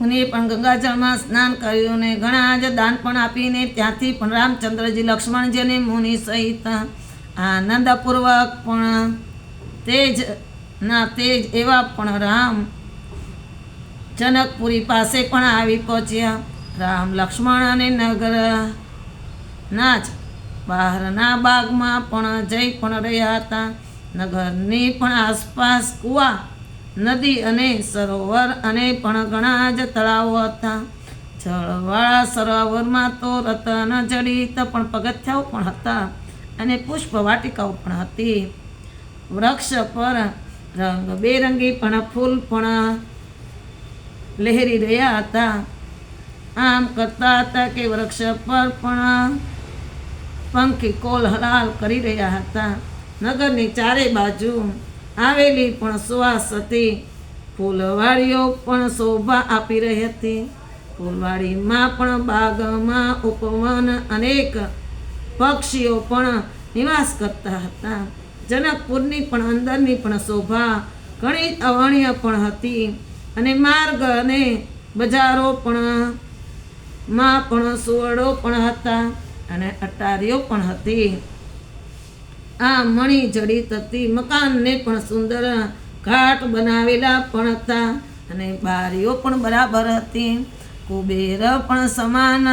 મુનિએ પણ ગંગાજળમાં સ્નાન કર્યું ને ઘણા જ દાન પણ આપીને ત્યાંથી પણ રામચંદ્રજી લક્ષ્મણજી અને મુનિ સહિત આનંદપૂર્વક પણ તેજ, ના, તેજ એવા પણ રામ જનકપુરી પાસે પણ આવી પહોંચ્યા. રામ લક્ષ્મણ અને નગર ના જ બહારના બાગમાં પણ જઈ પણ રહ્યા હતા. નગરની પણ આસપાસ કૂવા નદી અને સરોવર અને પણ ઘણા જ તળાવો હતા. જળવાળા સરોવરમાં તો રતન, જડિત પણ પગથિયાઓ પણ હતા અને પુષ્પ વાટિકાઓ પણ હતી. વૃક્ષ પર રંગબેરંગી પણ ફૂલ પણ લહેરી રહ્યા હતા. આમ કરતા હતા કે વૃક્ષ પર પણ પંખી કોલ હલાલ કરી રહ્યા હતા. નગરની ચારે બાજુ આવેલી પણ સુવાસ હતી. ફૂલવાડીઓ પણ શોભા આપી રહી હતી. ફૂલવાડીમાં પણ બાગમાં ઉપવન અનેક પક્ષીઓ પણ નિવાસ કરતા હતા. જનકપુરની પણ અંદરની પણ શોભા ઘણી અવર્ણ્ય પણ હતી અને માર્ગ અને બજારો પણ, માં પણ સુવડો પણ હતા અને અટારીઓ પણ હતી. આ મણી જડિત હતી મકાનને પણ સુંદર ઘાટ બનાવેલા પણ હતા અને બારીઓ પણ બરાબર હતી. કુબેર પણ સમાન,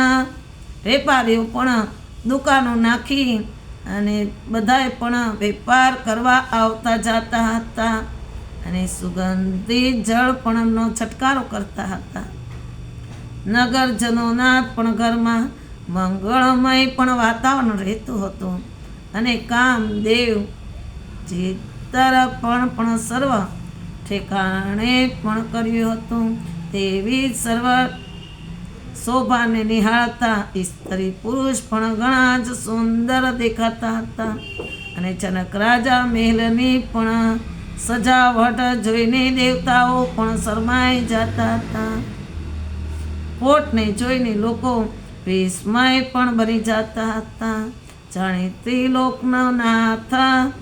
વેપારીઓ પણ દુકાનો નાખી અને બધાએ પણ વેપાર કરવા આવતા જતા હતા અને સુગંધિત જળ પણનો છટકારો કરતા હતા. નગરજનોના પણ ઘરમાં મંગળમય પણ વાતાવરણ રહેતું હતું. અને કામદેવ જે તરફ પણ પણ સર્વ ઠેકાણે પણ કર્યું હતું. તેવી સર્વ શોભાને નિહાળતા સ્ત્રી પુરુષ પણ ઘણા જ સુંદર દેખાતા હતા. અને જનક રાજા મહેલની પણ સજાવટ જોઈને દેવતાઓ પણ શરમાઈ જતા હતા. કોટને જોઈને લોકો વિસ્મય પણ બની જતા હતા. જાણે લોકનાથ નાથ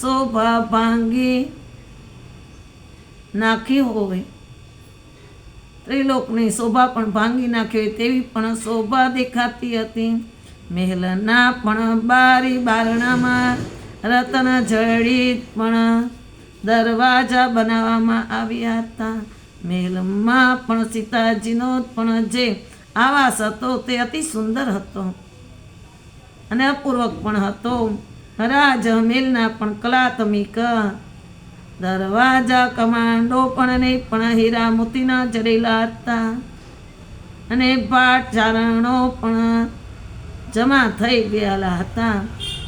શોભા ભાંગી નાખી હોય. ત્રિલોકની શોભા પણ ભાંગી નાખી હોય તેવી પણ શોભા દેખાતી હતી. મહેલના પણ બારી બારણામાં, રતન જડિત પણ દરવાજા બનાવવામાં આવ્યા હતા. મહેલમાં પણ સીતાજીનો પણ જે આવાસ હતો તે અતિ સુંદર હતો. અને અપૂર્વક પણ હતો. રાજ મિલના પણ કલાત્મિક. દરવાજા કમાન્ડો પણ નહીં, પણ હીરા મોતીના જડેલા હતા અને ભાટ ચારણો પણ જમા થઈ ગયેલા હતા.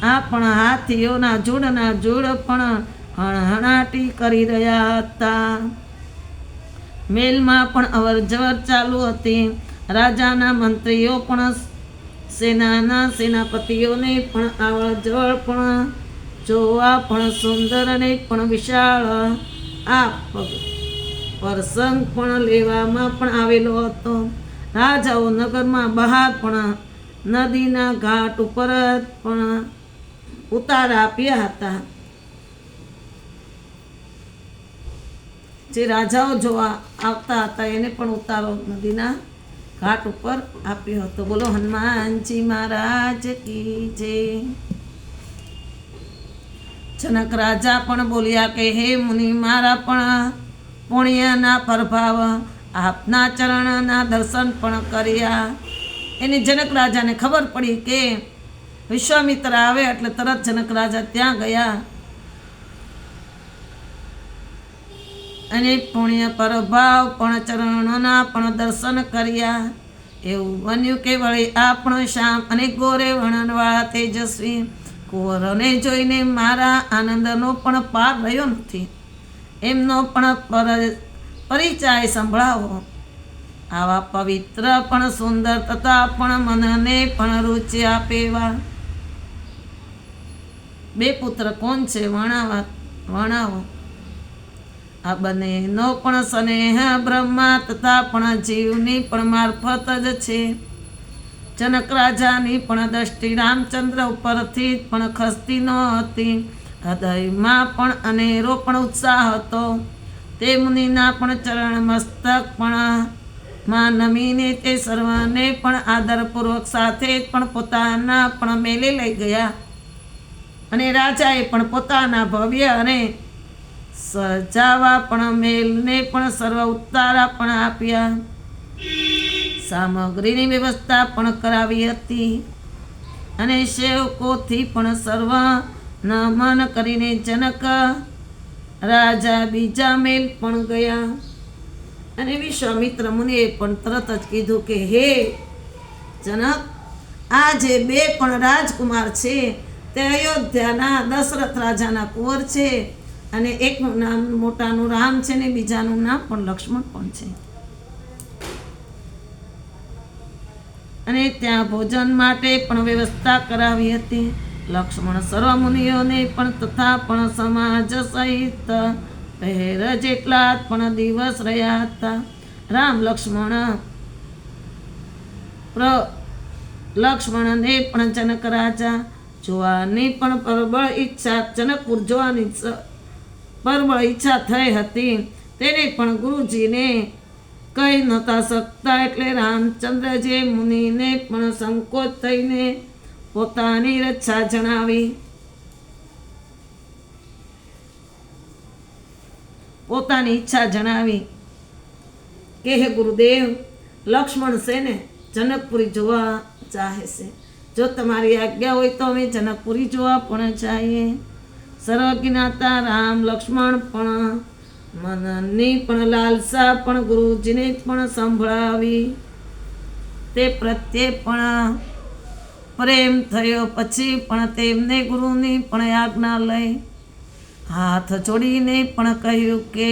આ પણ હાથીઓના જોડના જોડ પણ હણહણાટી કરી રહ્યા હતા. મેલમાં પણ અવર જવર ચાલુ હતી. રાજાના મંત્રીઓ પણ સેનાના સેનાપતિઓને પણ આવળ જવળ પણ જોવા પણ સુંદર અને પણ વિશાળ આ પ્રસંગ પણ લેવામાં પણ આવેલો હતો. રાજાઓ નગરમાં બહાર પણ નદીના ઘાટ ઉપર પણ ઉતાર આપ્યા હતા. જે રાજાઓ જોવા આવતા હતા એને પણ ઉતારો નદીના ઘાટ ઉપર આપ્યો હતો. બોલો, હનુમાનજી મહારાજ કી જય. જનક રાજા પણ બોલ્યા કે, હે મુનિ, મારા પણ પુણ્યના પ્રભાવ આપના ચરણના દર્શન પણ કર્યા. એની જનક રાજાને ખબર પડી કે વિશ્વામિત્ર આવે એટલે તરત જનક રાજા ત્યાં ગયા. અને પુણ્ય પ્રભાવ પણ ચરણોના પણ દર્શન કર્યા. એવું બન્યું કે વળી આપણો શ્યામ અને ગોરે વર્ણનવાળા તેજસ્વી કુંવરોને જોઈને મારા આનંદનો પણ પાર રહ્યો નથી. એમનો પણ પર- પરિચય સંભળાવો. આવા પવિત્ર પણ સુંદર તથા પણ મનને પણ રુચિ આપેવા બે પુત્ર કોણ છે વર્ણાવા વર્ણાવો. આ બંનેનો પણ સ્નેહ બ્રહ્મા તથા પણ જીવની પણ મારફત જ છે. જનક રાજાની પણ દ્રષ્ટિ રામચંદ્ર ઉપરથી પણ ખસતી ન હતી. હૃદયમાં પણ અનેરો પણ ઉત્સાહ હતો. તે મુનિના પણ ચરણ મસ્તક પણ માં નમીને તે સર્વને પણ આદરપૂર્વક સાથે પણ પોતાના પણ મેલે લઈ ગયા. અને રાજાએ પણ પોતાના ભવ્ય અને સજાવા પણ મેલને પણ સર્વ ઉતારા પણ આપ્યા. સામગ્રીની વ્યવસ્થા પણ કરાવી હતી અને સેવકોથી પણ સર્વ નમન કરીને જનક રાજા બીજા મેલ પણ ગયા. અને વિશ્વામિત્ર મુનિએ પણ તરત જ કીધું કે, હે જનક, આ જે બે પણ રાજકુમાર છે, તે અયોધ્યાના દશરથ રાજાના કુંવર છે. અને એકનું નામ મોટાનું રામ છે ને બીજાનું નામ પણ લક્ષ્મણ પણ છે. અને ત્યાં ભોજન માટે પણ વ્યવસ્થા કરાવી હતી. લક્ષ્મણ સર્વ મુનિઓને પણ તથા પણ સમાજ સહિત પહેર જેટલા પણ દિવસ રહ્યા હતા. રામ લક્ષ્મણ પ્ર લક્ષ્મણને પણ જનક રાજા જોવાની પણ પ્રબળ ઈચ્છા જનકપુર જોવાની પ્રબળ ઈચ્છા થઈ હતી. તેને પણ ગુરુજીને કહી નહોતા શકતા એટલે રામચંદ્રજી મુનિને પણ સંકોચ થઈને પોતાની રક્ષા જણાવી. પોતાની ઈચ્છા જણાવી કે હે ગુરુદેવ, લક્ષ્મણ છે ને જનકપુરી જોવા ચાહે છે. જો તમારી આજ્ઞા હોય તો અમે જનકપુરી જોવા પણ જઈએ. સર્વજ્ઞાતા રામ, લક્ષ્મણ પણ મનની પણ લાલસા પણ ગુરુજીને પણ સંભળાવી. તે પ્રત્યે પણ પ્રેમ થયો, પછી પણ તેમને ગુરુની પણ આજ્ઞા લઈ. હાથ જોડીને પણ કહ્યું કે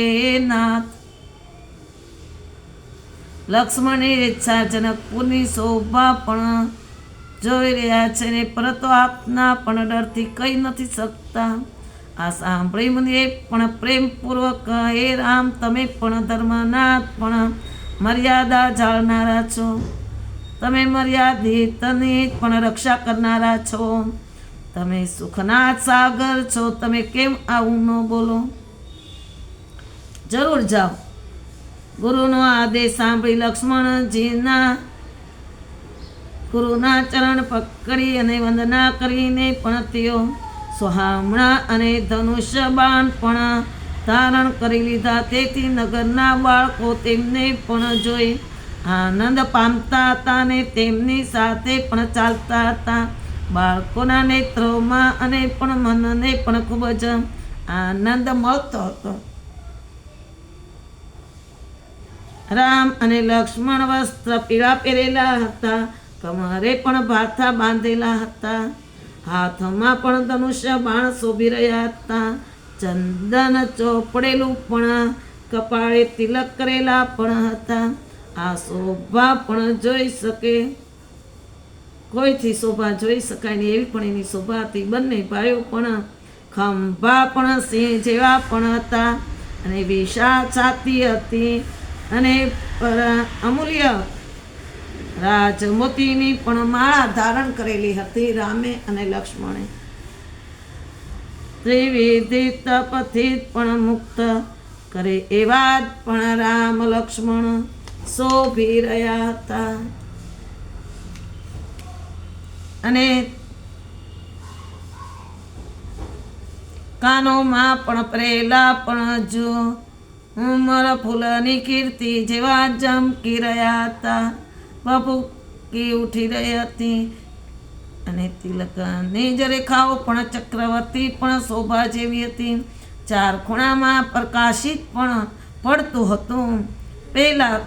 નાથ, લક્ષ્મણની ઈચ્છા જનકપુરની શોભા પણ જોઈ રહ્યા છે ને, પરંતુ આપના પણ ડરથી કહી નથી શકતા. આ સાંભળી પણ પ્રેમપૂર્વક, હે રામ, તમે પણ ધર્મનાથ પણ મર્યાદા જાળનારા છો. તમે મર્યાદિતની પણ રક્ષા કરનારા છો. તમે સુખનાથ સાગર છો, તમે કેમ આવું ન બોલો? જરૂર જાઓ. ગુરુનો આદેશ સાંભળી લક્ષ્મણજીના ગુરુના ચરણ પકડી અને વંદના કરીને પણ તેઓ સોહામણા અને ધનુષ્ય બાણ પણ ધારણ કરી લીધા. તેથી નગરના બાળકો તેમને પણ જોઈ આનંદ પામતા હતા અને તેમની સાથે પણ ચાલતા હતા. બાળકોના નેત્રોમાં અને પણ મનને પણ ખૂબ જ આનંદ મળતો હતો. રામ અને લક્ષ્મણ વસ્ત્ર પીળા પહેરેલા હતા. કમરે પણ ભાથા બાંધેલા હતા. હાથમાં પણ ધનુષ્ય બાણ શોભી રહ્યા હતા. ચંદન ચોપડેલું પણ, કપાળે તિલક કરેલા પણ હતા. આ શોભા પણ જોઈ શકે. કોઈથી શોભા જોઈ શકાય નહીં, એવી પણ એની શોભા હતી. બંને ભાઈઓ પણ ખંભા પણ સિંહ જેવા પણ હતા અને વિશાળ છાતી હતી અને અમૂલ્ય રાજમોતીની પણ માળા ધારણ કરેલી હતી રામે અને લક્ષ્મણે. ત્રિવિધિ તપથી પણ મુક્ત કરે એવા જ પણ રામ લક્ષ્મણ શોભી રહ્યા હતા. અને કાનોમાં પણ પ્રેલા પણ જો ઉમર ફૂલની કીર્તિ જેવા ચમકી રહ્યા હતા. બબૂકી ઉઠી રહી હતી અને તિલકની જ રેખાઓ પણ ચક્રવર્તી પણ શોભા જેવી હતી. ચાર ખૂણામાં પ્રકાશિત પણ પડતું હતું. પહેલાં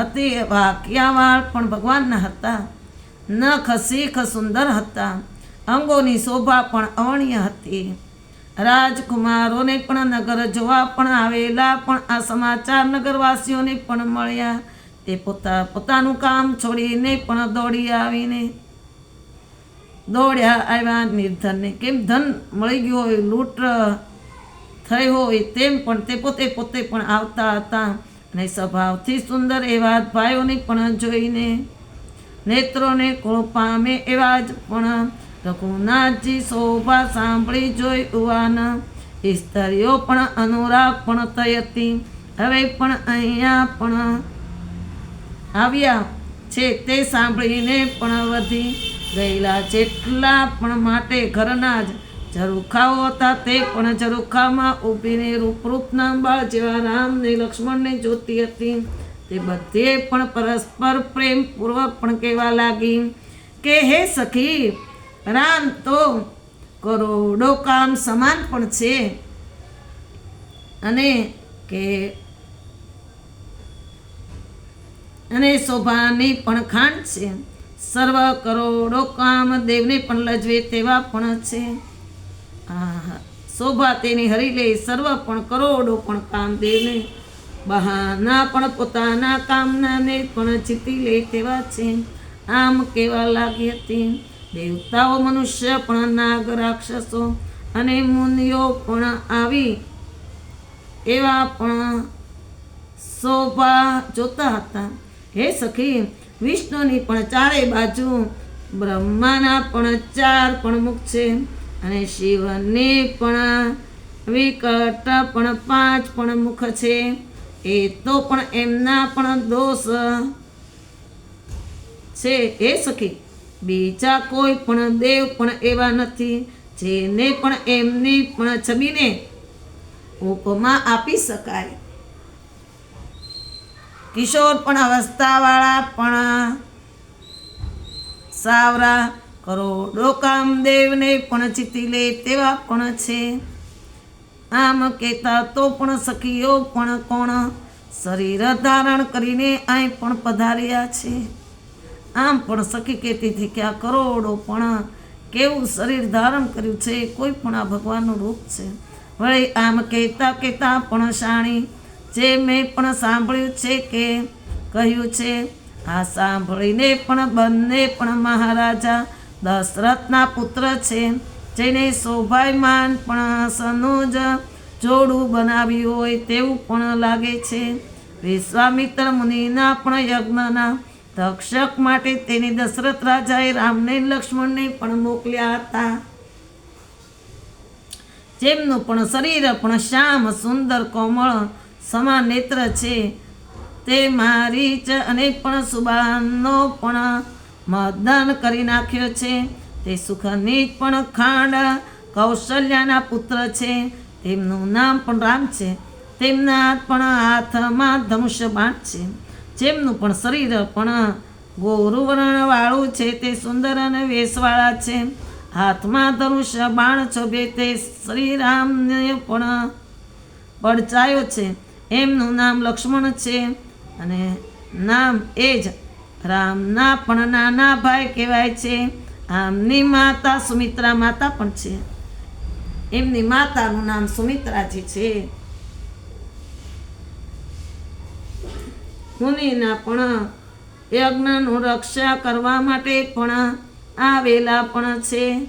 હતી વાક્યાવાળ પણ ભગવાનના હતા. નખ શીખ સુંદર હતા. અંગોની શોભા પણ અવણ્ય હતી. રાજકુમારોને પણ નગર જોવા પણ આવેલા પણ આ સમાચાર નગરવાસીઓને પણ મળ્યા. તે પોતા, પોતાનું કામ છોડીને પણ દોડી આવીને, દોડ્યા આવ્યા નિર્ધનને. કેમ ધન મળી ગયું હોય, લૂંટ થઈ હોય તેમ પણ તે પોતે પોતે પણ આવતા હતા. અને સ્વભાવથી સુંદર એવા ભાઈઓને પણ જોઈને, નેત્રોને કોળ પામે એવા જ પણ રઘુનાથજી શોભા સાંભળી જોઈ ઉવાન. સ્ત્રીઓ પણ અનુરાગ પણ થઈ હતી. હવે પણ અહીંયા પણ આવ્યા છે તે સાંભળીને પણ વધી ગયેલા જેટલા પણ માટે ઘરના જ ઝરૂખાઓ હતા તે પણ ઝરૂખામાં ઊભીને રૂપરૂપના બાળ જેવા રામને લક્ષ્મણને જોતી હતી. તે બધે પણ પરસ્પર પ્રેમપૂર્વક પણ કહેવા લાગી કે, હે સખી, રામ તો કરોડો કામ સમાન પણ છે. અને કે અને શોભાની પણ ખાંડ છે. સર્વ કરોડો કામ દેવને પણ લજવે તેવા પણ છે. શોભા તેની હરી લે, સર્વ પણ કરોડો પણ કામ દેવને બહાના પણ પોતાના કામનાને પણ જીતી લે તેવા છે. આમ કેવા લાગી હતી? દેવતાઓ મનુષ્ય પણ નાગ રાક્ષસો અને મુનિઓ પણ આવી. એવા પણ શોભા જોતા હતા. હે સખી, વિષ્ણુની પણ ચારે બાજુ, બ્રહ્માના પણ ચાર પણ મુખ છે અને શિવની પણ વિકટ પણ પાંચ પણ મુખ છે. એ તો પણ એમના પણ દોષ છે. એ સખી, બીજા કોઈ પણ દેવ પણ એવા નથી, જેને પણ એમની પણ છબીને ઉપમા આપી શકાય. કિશોર પણ અવસ્થાવાળા પણ સાવરા. કરોડો કામદેવને પણ જીતી લે તેવા પણ છે. આમ કહેતા તો પણ સખીઓ પણ કોણ? શરીર ધારણ કરીને અહીં પણ પધાર્યા છે. આમ પણ સખી કહેતી હતી કે આ કરોડો પણ કેવું શરીર ધારણ કર્યું છે? કોઈ પણ આ ભગવાનનું રૂપ છે. વળી આમ કહેતા કહેતા પણ શાણી જે મેં પણ સાંભળ્યું છે કે કહ્યું છે, આ સાંભળીને પણ બંને પણ મહારાજા દશરથના પુત્ર છે, જેને શોભાયમાન પણ સનુજ જોડું બનાવ્યું હોય તેવું પણ લાગે છે. વિશ્વામિત્ર મુનિના પણ યજ્ઞના રક્ષક માટે તેની દશરથ રાજાએ રામને લક્ષ્મણને પણ મોકલ્યા હતા. જેમનું પણ શરીર પણ શ્યામ સુંદર કોમળ સમાન નેત્ર છે. તે મારી જ અને પણ સુબાનનો પણ મતદાન કરી નાખ્યો છે. તે સુખની પણ ખાંડ કૌશલ્યાના પુત્ર છે. તેમનું નામ પણ રામ છે. તેમના પણ હાથમાં ધનુષ્ય બાણ છે. જેમનું પણ શરીર પણ ગોરુવર્ણવાળું છે. તે સુંદર અને વેશવાળા છે. હાથમાં ધનુષ્ય બાણ છોભે તે શ્રીરામને પણ પડચાયો છે. એમનું નામ લક્ષ્મણ છે. અને નામ એ જ રામના પણ નાના ભાઈ કહેવાય છે. આમની માતા સુમિત્રા માતા પણ છે. એમની માતાનું નામ સુમિત્રાજી છે. મુનિના પણ યજ્ઞનું રક્ષા કરવા માટે પણ આવેલા પણ છે.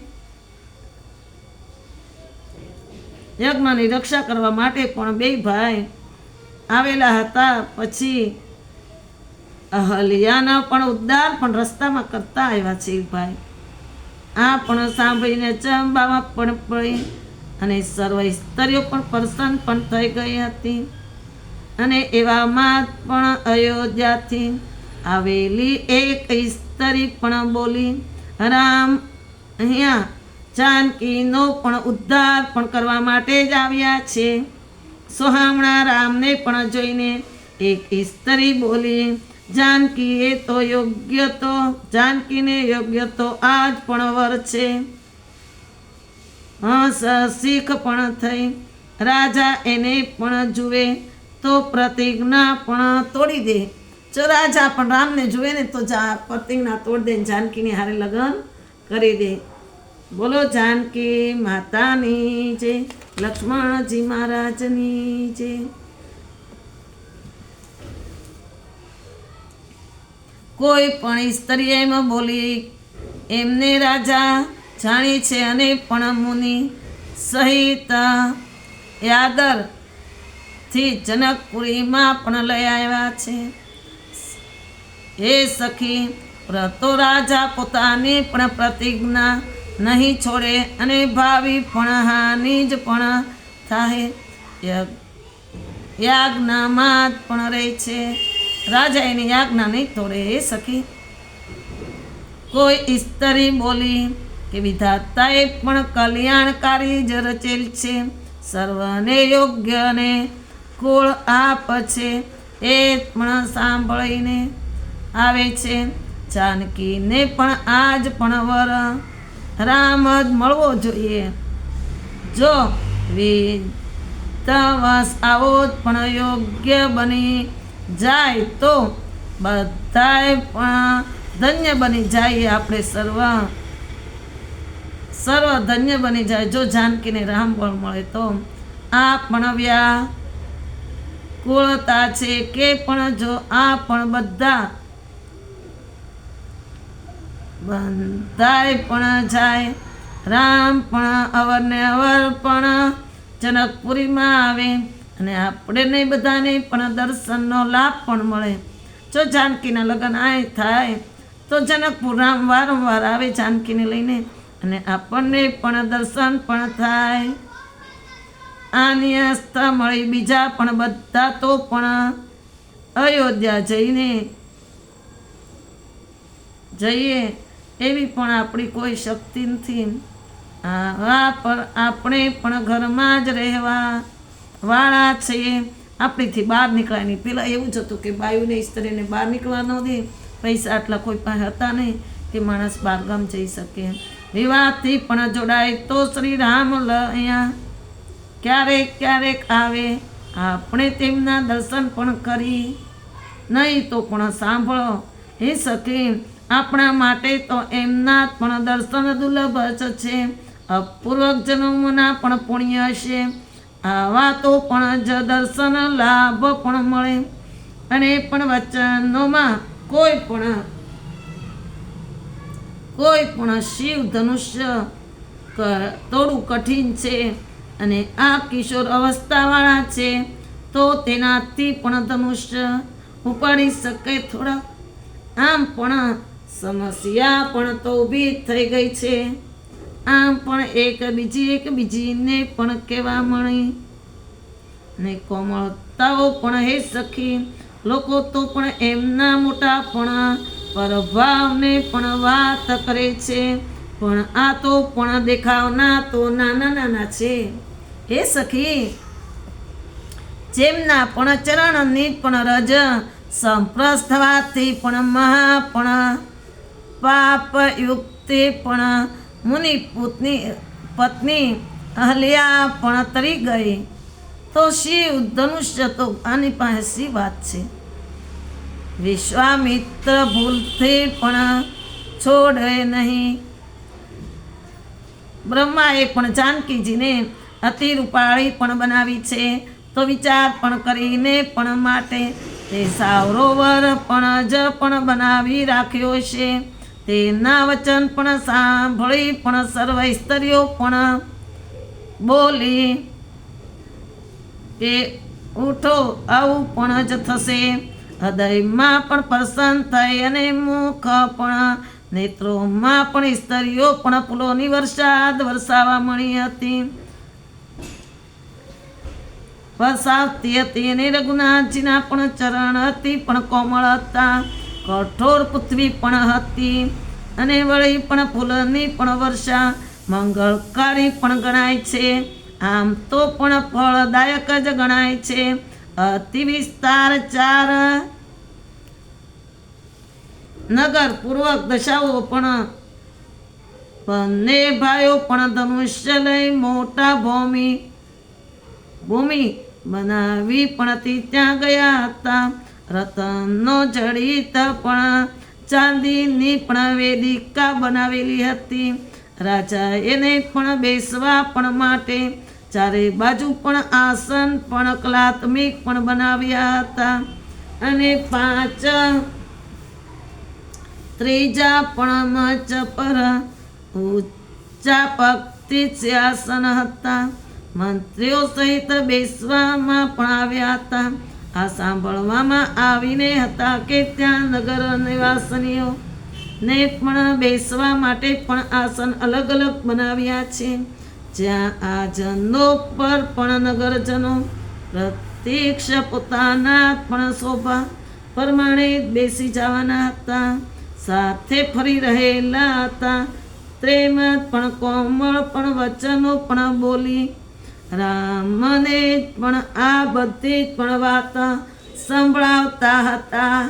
યજ્ઞની રક્ષા કરવા માટે પણ બે ભાઈ આવેલા હતા. પછી અહલ્યાના પણ ઉદ્ધાર પણ રસ્તામાં કરતા આવ્યા છે ભાઈ. આ પણ સાંભળીને ચંબામાં પણ પડી અને સર્વ સ્ત્રીઓ પણ પ્રસન્ન પણ થઈ ગઈ હતી. અને એવામાં પણ અયોધ્યાથી આવેલી એક સ્ત્રી પણ બોલી, રામ, અહીંયા જાનકીનો પણ ઉદ્ધાર પણ કરવા માટે જ આવ્યા છે. સોહામણા રામને પણ જોઈને એક સ્ત્રી બોલી, જાનકી, એ તો યોગ્ય તો, જાનકીને યોગ્ય તો આજ પણ વર છે હસ શીખ પણ થઈ, રાજા એને પણ જુએ, તો પ્રતિજ્ઞા પણ તોડી દે. જો રાજા પણ રામને જુએ ને, તો જા પ્રતિજ્ઞા તોડી દે જાનકીને હારે લગ્ન કરી દે. બોલો, જાનકી માતાની જય લક્ષ્મણજી મહારાજની જે કોઈ પણ સ્ત્રી એમ બોલી, એમને રાજા જાણી છે અને પણ મુનિ સહિત યાદરથી જનકપુરીમાં પણ લઈ આવ્યા છે. હે સખી પ્રતો રાજા પોતાની પણ પ્રતિજ્ઞા નહીં છોડે અને ભાવિ પણ હાનિ જ પણ થાય યાજ્ઞામાં પણ રહે છે. રાજા એની યાજ્ઞા નહીં તોડે એ સખી. કોઈ ઈસ્તરી બોલી કે વિધાતાએ પણ કલ્યાણકારી જ રચેલ છે. સર્વને યોગ્ય ને કુળ આપ છે એ પણ સાંભળીને આવે છે. જાનકીને પણ આજ પણ વર રામ જ મળવો જોઈએ. જો વિધવાસ આવો પણ યોગ્ય બની જાય તો બધાય પણ ધન્ય બની જાય આપણે સર્વ સર્વ ધન્ય બની જાય. જો જાનકીને રામ બળ મળે તો આ પણ વ્યા કુળતા છે કે પણ જો આ પણ બધા બંધાય પણ જાય, રામ પણ અવરને અવર પણ જનકપુરીમાં આવે અને આપણે નહીં બધાને પણ દર્શનનો લાભ પણ મળે. જો જાનકીના લગ્ન આય થાય, તો જનકપુર રામ વારંવાર આવે જાનકીને લઈને અને આપણને પણ દર્શન પણ થાય. આની આસ્થા મળી બીજા પણ બધા તો પણ અયોધ્યા જઈને જઈએ. એવી પણ આપણી કોઈ શક્તિ નથી. આવા પર આપણે પણ ઘરમાં જ રહેવા વાળા છીએ. આપણીથી બહાર નીકળાય નહીં. પહેલાં એવું જ હતું કે બાયુને સ્ત્રીને બહાર નીકળવા ન દે પૈસા આટલા કોઈ પાસે હતા નહીં કે માણસ બહારગામ જઈ શકે. વિવાહથી પણ જોડાય તો શ્રી રામ લ અહીંયા ક્યારેક ક્યારેક આવે. આપણે તેમના દર્શન પણ કરી. નહીં તો પણ સાંભળો. હે સખી આપણા માટે તો એમના પણ દર્શન દુર્લભ છે. અપૂર્વક જન્મના પણ પુણ્ય છે. આવા તો પણ જ દર્શન લાભ પણ મળે. અને પણ વચનોમાં કોઈ પણ કોઈ પણ શિવ ધનુષ્ય થોડું કઠિન છે અને આ કિશોર અવસ્થાવાળા છે, તો તેનાથી પણ ધનુષ્ય ઉપાડી શકે થોડા. આમ પણ સમસ્યા પણ તો ઊભી થઈ ગઈ છે. આમ પણ એક બીજી એક બીજીને પણ કહેવા મળી. ને કોમળતાઓ પણ હે સખી, લોકો તો પણ એમના મોટા પણ પ્રભાવને પણ વાત કરે છે. પણ આ તો પણ દેખાવના તો નાના નાના છે. હે સખી, જેમના પણ ચરણની પણ રજ સંપ્રસ થવાથી પણ મહા પણ પાપ યુક્તિ પણ મુનિ પુતની, પત્ની અહલ્યા પણ તરી ગઈ. તો શિવ ધનુષ્ય તો આની પાસે વાત છે. વિશ્વામિત્ર ભૂલથી પણ છોડે નહીં. બ્રહ્માએ પણ જાનકીજીને અતિ રૂપાળી પણ બનાવી છે. તો વિચાર પણ કરીને પણ માટે તે સાવરોવર પણ જ પણ બનાવી રાખ્યો છે. તેના વચન પણ સાંભળી પણ સર્વ સ્તરીઓ પણ બોલી કે ઉઠો, આવું પણ જ થશે. હૃદયમાં પણ પ્રસન્ન થઈ અને મુખ પણ, નેત્રોમાં પણ સ્ત્રીઓ પણ ફૂલોની વરસાદ વરસાવા મળી હતી. વરસાવતી હતી અને રઘુનાથજીના પણ ચરણ હતી પણ કોમળ હતા. કઠોર પૃથ્વી પણ હતી અને વળી પણ ફૂલની પણ વર્ષા મંગળકારી પણ ગણાય છે. આમ તો પણ ફળદાયક જ ગણાય છે. અતિ વિસ્તાર ચાર નગર પૂર્વક દશાઓ પણ બંને ભાઈઓ પણ ધનુષ્ય લઈ મોટા ભૂમિ ભૂમિ બનાવી પણ ત્યાં ગયા હતા. રતનનો જડિત પણ ચાંદીની પણ વેદિકા બનાવેલી હતી. રાજા એને પણ બેસવા પણ માટે ચારે બાજુ પણ આસન પણ કલાત્મિક પણ બનાવ્યા હતા. અને પાંચ ત્રીજા પણ મચ પર ઊંચા પગથી આસન હતા. મંત્રીઓ સહિત બેસવામાં પણ આવ્યા હતા. આ સાંભળવામાં આવીને હતા કે ત્યાં નગર નિવાસનીઓ ને પણ બેસવા માટે પણ આસન અલગ અલગ બનાવ્યા છે. જ્યાં આ જનો પર પણ નગરજનો પ્રત્યક્ષ પોતાના પણ શોભા પ્રમાણે બેસી જવાના હતા. સાથે ફરી રહેલા હતા. ત્રેમત પણ કોમળ પણ વચનો પણ બોલી રામને પણ આ બધી જ પણ વાત સંભળાવતા હતા.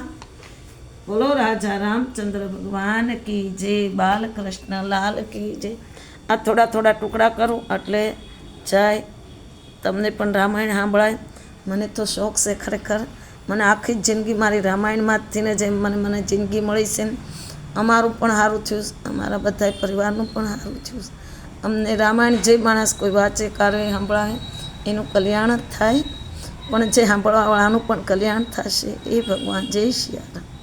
બોલો રાજા રામચંદ્ર ભગવાન કી જે બાલકૃષ્ણ લાલ કી જે આ થોડા થોડા ટુકડા કરું એટલે જાય. તમને પણ રામાયણ સાંભળાય. મને તો શોખ છે ખરેખર. મને આખી જિંદગી મારી રામાયણમાંથી ને જેમ મને મને જિંદગી મળી છે અમારું પણ સારું થયું અમારા બધા પરિવારનું પણ સારું થયું અમને રામાયણ જે માણસ કોઈ વાંચે, કારણે સાંભળાય, એનું કલ્યાણ જ થાય. પણ જે સાંભળવાવાળાનું પણ કલ્યાણ થશે એ ભગવાન જય શિયારામ